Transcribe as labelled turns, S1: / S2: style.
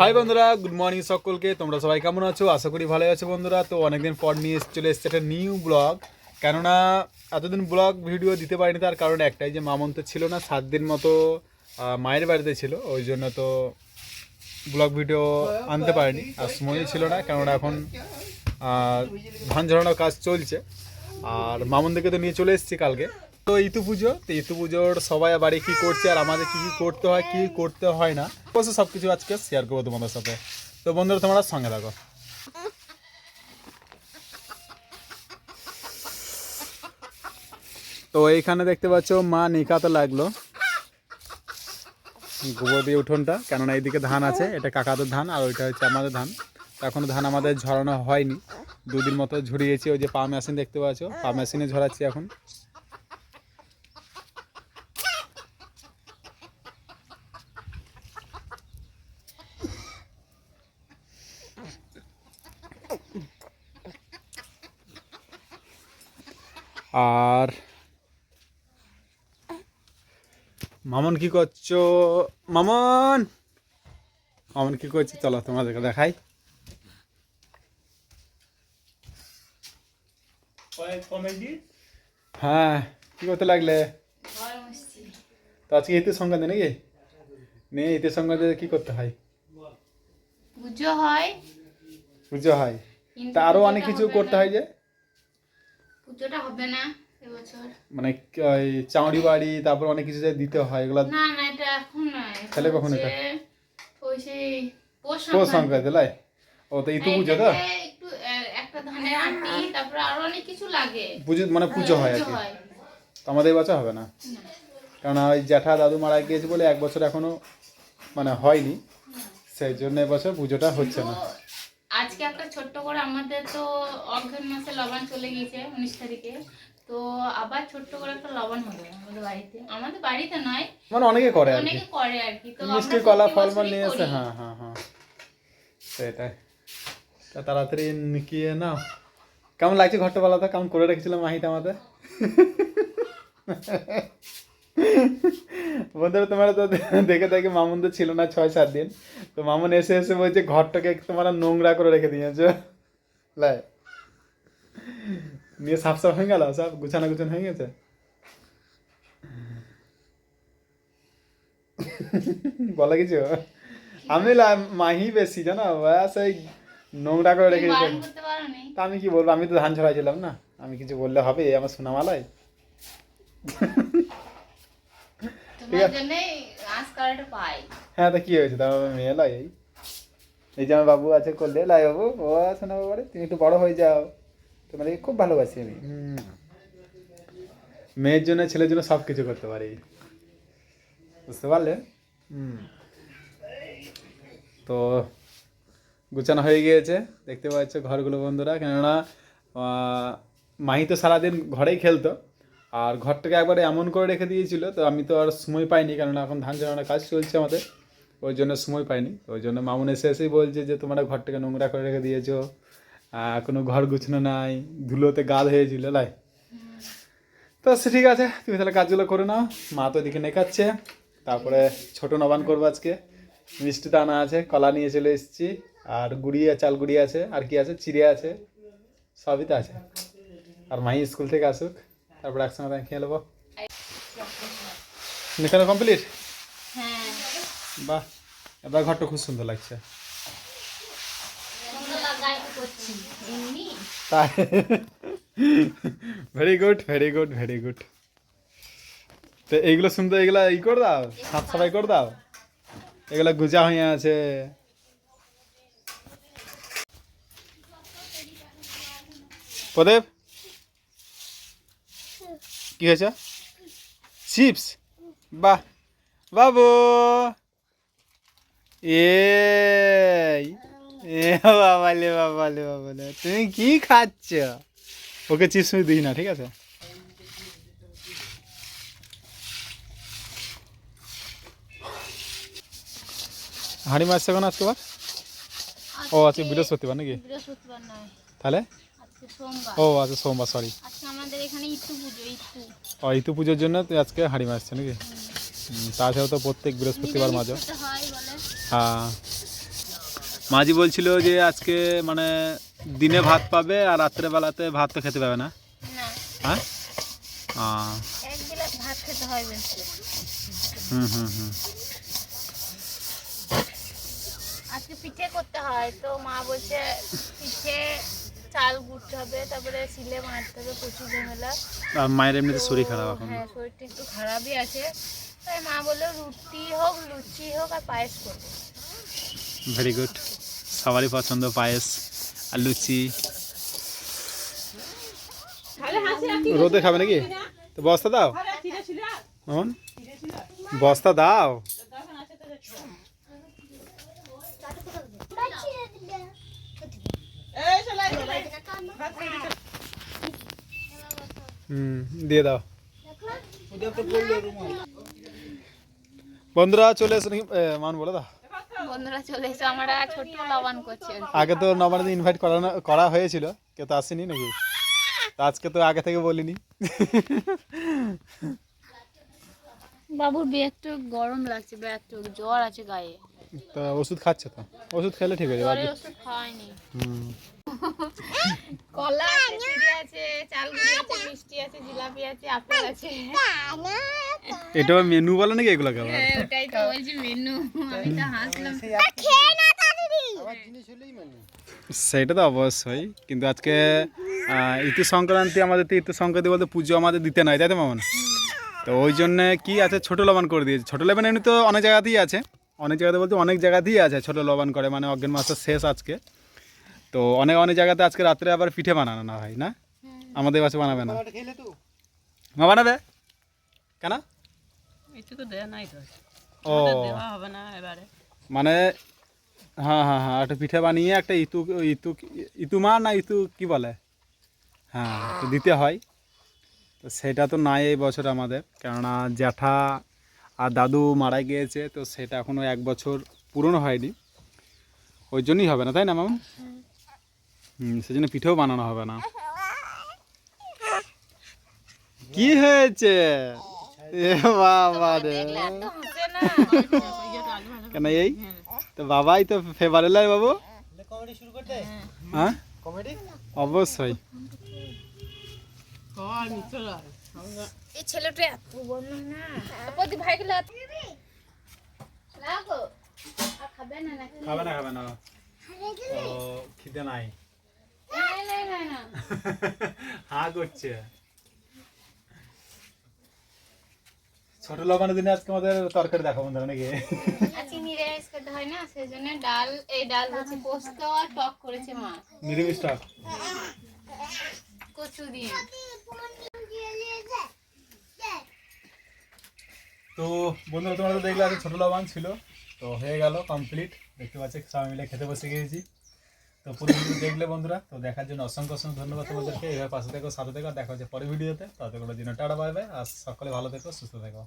S1: High বন্ধুরা। Good morning সকলকে। তোমরা সবাই কেমন আছো? আশা করি ভালো আছো বন্ধুরা। তো অনেকদিন পর নিয়ে চলে এসছে একটা নিউ ব্লগ কেননা, এতদিন ব্লগ ভিডিও দিতে পারিনি, তার কারণ একটাই যে মামন তো ছিল না, সাত দিন মতো মায়ের বাড়িতে ছিল। ওই জন্য তো ব্লগ ভিডিও আনতে পারিনি। আর সময়ই ছিল না, কেননা এখন ধান ঝরানোর কাজ চলছে। আর মামনদেরকে তো নিয়ে চলে এসেছি কালকে। তো ইতু পুজো, তো ইতু পুজোর সবাই বাড়ি কী করছে আর আমাদের কী কী করতে হয়, কী করতে হয় না অবশ্য সব কিছু আজকে শেয়ার করব তোমাদের সাথে। তো বন্ধুরা, তোমরা সঙ্গে থাকো। তো এইখানে দেখতে পাচ্ছ, মা নিকাতে লাগল। গোবর দিয়ে উঠোনটা, কেননা এইদিকে ধান আছে, এটা কাকাদের ধান আর ওইটা হচ্ছে আমাদের ধান। এখনও ধান আমাদের ঝরানো হয়নি। দুদিন মতো ঝরিয়েছি ওই যে পা মেশিন দেখতে পাচ্ছ পা মেশিনে ঝরাচ্ছি এখন। আর মামন কি করছ? মামন! মামন কি করছে? চলো তোমাদেরকে দেখাই। হ্যাঁ কি করতে লাগলে? তো আজকে ইতির সংক্রান্তি নাকি? নেই ইতির সংক্রান্তি কি করতে হয়?
S2: পুজো হয়।
S1: পুজো হয়। তা
S2: আরও
S1: অনেক কিছু করতে হয় যে?
S2: পুজোটা হবে না এবছর।
S1: মানে ওই চাউড়ি বাড়ি তারপর অনেক কিছু যে দিতে হয় এগুলো
S2: না না এটা এখন নয়
S1: তাহলে কখন এটা?
S2: ওই সেই পৌষ সংক্রান্তি।
S1: লাই ও তো ইতু পুজো তো?
S2: একটু একটা ধানের আটি তারপরে আরও অনেক কিছু লাগে।
S1: পুজো মানে পুজো হয় আর কি। তো আমাদের বছর হবে না। কারণ ওই জ্যাঠা দাদু মারা গিয়েছে বলে এক বছর এখনও মানে হয়নি। সেই জন্য এবছর পুজোটা হচ্ছে না।
S2: আজকে একটা ছোট্ট করে আমাদের তো অগ্রহণ মাসে লবণ চলে গিয়েছে উনিশ তারিখে। তো আবার ছোট্ট করে একটা লবণ হবে আমাদের বাড়িতে। আমাদের বাড়িতে নয়
S1: মানে অনেকে করে
S2: অনেকে করে আর কি। তো
S1: মিষ্টি কলা ফলমূল নিয়ে এসে হ্যাঁ হ্যাঁ হ্যাঁ। সেটাই। তা তাড়াতাড়ি নিকিয়ে নাও। কেমন লাগছে ঘরটা বলা তো? কেমন করে রেখেছিলাম মাহিতে আমাদের? বন্ধুরা তোমরা তো দেখে দেখে মামুন তো ছিল না ছয় সাত দিন। তো মামুন এসে এসে বলছে ঘরটাকে তোমরা নোংরা করে রেখে দিয়েছ। লাই। নিয়ে সাফ সাফ হয়ে গেল সব গুছানো গুছানো হয়ে গেছে। বলা কিছু? আমি মাহি বেশি জানো? ব্যাস এই নোংরা করে রেখে তা আমি কি বলব? আমি তো ধান ছড়াইছিলাম না। আমি কিছু বললে হবে আমার সোনামালাই।
S2: তোমার জন্যই আজকালটা পাই।
S1: হ্যাঁ তা কি হয়েছে? তা আমার মেয়ে লাই। এই এই যে আমার বাবু আছে করলে লাই বাবু ও শোনা বাবারে তুমি একটু বড় হয়ে যাও। তোমাদেরকে খুব ভালোবাসি আমি। মেয়ের জন্য ছেলের জন্য সব কিছু করতে পারি। বুঝতে পারলে? হুম। তো গুছানো হয়ে গিয়েছে। দেখতে পাচ্ছ ঘরগুলো বন্ধুরা। কেননা মাহি তো সারাদিন ঘরেই খেলতো। আর ঘরটাকে একবারে এমন করে রেখে দিয়েছিল, তো আমি তো আর সময় পাইনি, কেননা এখন ধান ঝরানোর কাজ চলছে আমাদের, ওই জন্য সময় পাইনি। ওই জন্য মামুন এসে এসেই বলছে যে, তোমরা ঘরটাকে নোংরা করে রেখে দিয়েছ কোনো ঘর গুছানো নাই, ধুলোতে গাল হয়েছিল লাই। তো সে ঠিক আছে, তুমি তাহলে কাজগুলো করে নাও, মা তো এদিকে নেকাচ্ছে, তারপরে ছোট নবান করব আজকে। মিষ্টি দানা আছে, কলা নিয়ে চলে এসেছি, আর গুড়ি, চাল গুড়ি আছে, আর কি আছে, চিড়ে আছে, সবই তো আছে। আর মাই স্কুল থেকে আসুক। তারপরে একসঙ্গে তাই খেয়ে নেব। এখানে কমপ্লিট
S2: হ্যাঁ।
S1: বাহ এবার ঘরটা খুব সুন্দর লাগছে। তাই। Very good very good very good তো এইগুলো শুনতে এগুলা ই করে দাও সাফ সাফাই করে দাও। এগুলা গুজা হয়ে আছে। প্রদেব কি হয়েছে? চিপস বাহ বাবু। এ বাবালে বাবালে বাবালে তুমি কি খাচ্ছ? ওকে চিপস আমি দিই না ঠিক আছে? হাঁড়ি মাছ এখন আজকে বার ও আজকে বৃহস্পতিবার নাকি? তাহলে? ও আজকে সোমবার সরি
S2: আজকে আমাদের এখানে ইট্টু পুজো ইট্টু
S1: ও ইতু পুজোর জন্য তুই আজকে হাঁড়ি মারছে নাকি? হুম, তাছাড়া তো প্রত্যেক বৃহস্পতিবার মাঝে
S2: হয়
S1: মাঝি বলছিল যে আজকে মানে দিনে ভাত পাবে আর রাত্রেবেলাতে ভাত তো খেতে পাবে না। হ্যাঁ?
S2: হয়
S1: হুম হুম হুম।
S2: আজকে পিঠে করতে হয় তো মা বলছে হবে তারপরে সিলে মারতে হবে প্রচুর ঝামেলা।
S1: মায়ের এমনিতে শরীর খারাপ এখন।
S2: হ্যাঁ শরীরটা একটু খারাপই আছে। তাই মা বলল রুটি হোক লুচি হোক আর পায়েস করব।
S1: ভেরি গুড সবারই পছন্দ পায়েস আর লুচি। রোদে খাবে নাকি? তো বস্তা দাও। বস্তা দাও। হুম দিয়ে দাও। বন্ধুরা চলে এসে নাকি? মান বলে দাও।
S2: বন্ধুরা চলে এসে আমরা ছোট লবণ করছি
S1: আগে তো নবান্নে ইনভাইট করা করা হয়েছিল কেউ তো আসেনি নাকি? তো আজকে তো আগে থেকে বলিনি।
S2: বাবুর একটু গরম লাগছে একটু জ্বর আছে গায়ে।
S1: তো ওষুধ খাচ্ছে তো? ওষুধ খেলে ঠিক হয়ে যাবে
S2: ওষুধ খাওয়ায়নি
S1: হুম।
S2: কলা আছে চিড়ে আছে জিলাপি আছে আপেল আছে।
S1: এটা মেনু বলে নাকি এগুলো খাবার
S2: হ্যাঁ, ওটাই তো বলছি মেনু। আমি তো হাসলাম।
S1: সেটা তো অবশ্যই কিন্তু আজকে ঋতু সংক্রান্তি আমাদের তো ঋতু সংক্রান্তি বলতে পুজো আমাদের দিতে নয় তাই তো মামন? তো ওই জন্য কি আছে? ছোট লবণ করে দিয়েছে। ছোট লবণ এমনি তো অনেক জায়গাতেই আছে। অনেক জায়গাতে বলতে অনেক জায়গাতেই আছে ছোট লবণ করে মানে অজ্ঞান মাসের শেষ আজকে। তো অনেক অনেক জায়গাতে আজকে রাত্রে আবার পিঠে বানানো না হয় না? আমাদের বাসে বানাবে না। মা বানাবে? কেন?
S3: এটুকু দেয়া নাই তো।
S1: ও। মানে হ্যাঁ হ্যাঁ হ্যাঁ একটা পিঠে বানিয়ে একটা ইতু ইতু ইতুমা না ইতু কি বলে? হ্যাঁ তো দিতে হয়। তো সেটা তো নাই এই বছর আমাদের। কেননা জ্যাঠা আর দাদু মারা গিয়েছে তো সেটা এখনও এক বছর পূরণ হয়নি। ওই জন্যই হবে না তাই না মামা? হুম। সেজন্য পিঠেও বানানো হবে না। কি হয়েছে? এ বাবা রে। কেন এই? তো বাবাই তো ফেভারেট লাগে বাবু? হ্যাঁ? অবশ্যই।
S3: কর
S2: এই ছেলেটা এত বন্ধ না। প্রতি লাগো খাবে। না
S1: খাবে না খাবে না। ও খিদে নাই।
S2: না না না না।
S1: হা করছে। ছোট লবণের দিনে আজকে আমাদের তরকারি দেখো বন্ধুরা নাকি?
S2: আজকে নিরামিষ খেতে হয় না সেই জন্য ডাল এই ডাল হচ্ছে পোস্ত আর টক করেছে মা।
S1: নিরামিষটা
S2: কচু দিয়ে।
S1: তো বন্ধুরা তোমরা তো দেখলে আজকে ছোট লবণ ছিল তো হয়ে গেল কমপ্লিট দেখতে পাচ্ছি সবাই মিলে খেতে বসে গিয়েছি। তো পুরো ভিডিও দেখলে বন্ধুরা, তো দেখার জন্য অসংখ্য অসংখ্য ধন্যবাদ তোমাদেরকে। এভাবে পাশে থেকো, সাথে থেকো দেখা হচ্ছে পরে ভিডিওতে। তাতে করে দিন টাটা, বাই বাই। আর সকলে ভালো থেকো, সুস্থ থেকো।